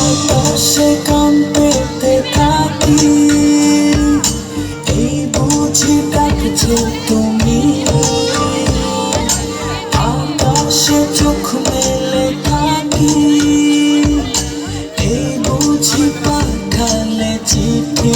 বাতাসে কান পেতে থাকি। এই বুঝি ডাকছো তুমি। আকাশে চোখ মেলে থাকি। এই বুঝি পাঠালে চিঠি।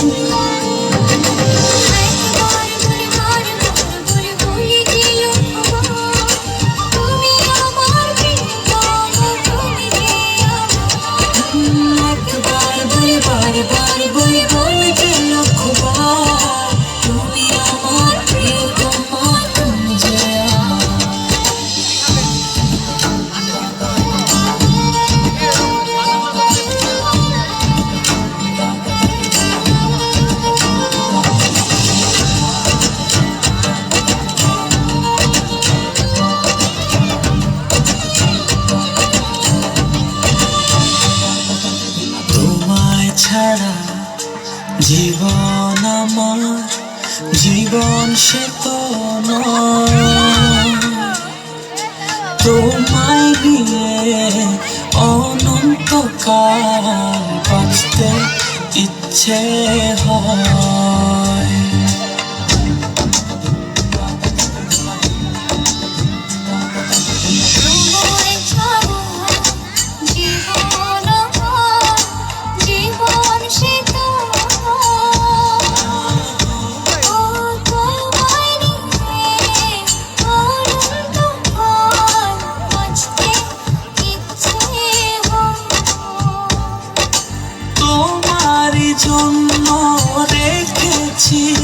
জীবন আমার জীবন সে তো তোমায় নিয়ে অনন্তকাল বাঁচতে ইচ্ছে হয়। জন্য রেখেছি।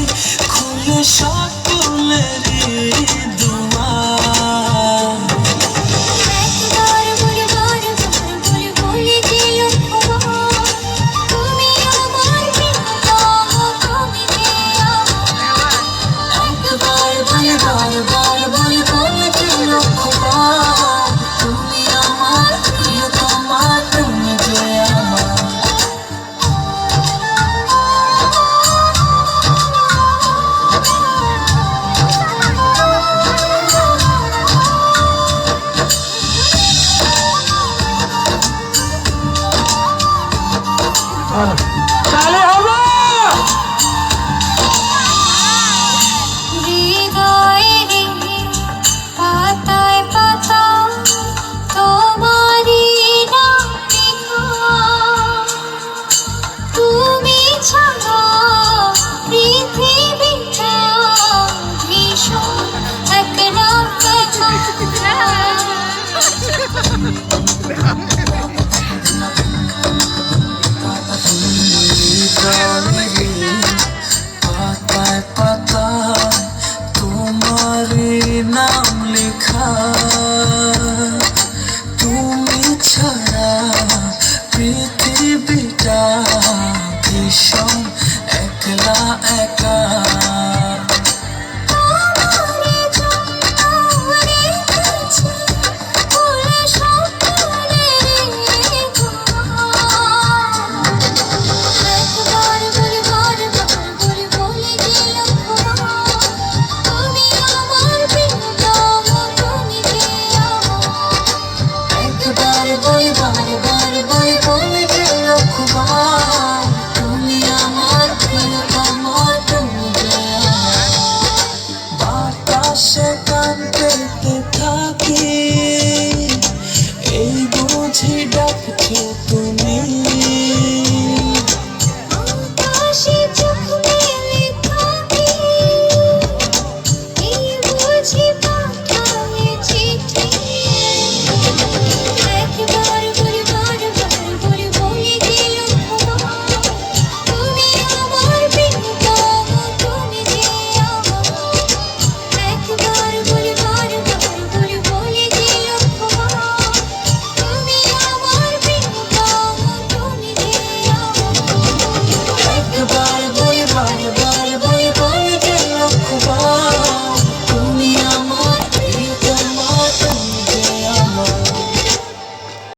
time. she back to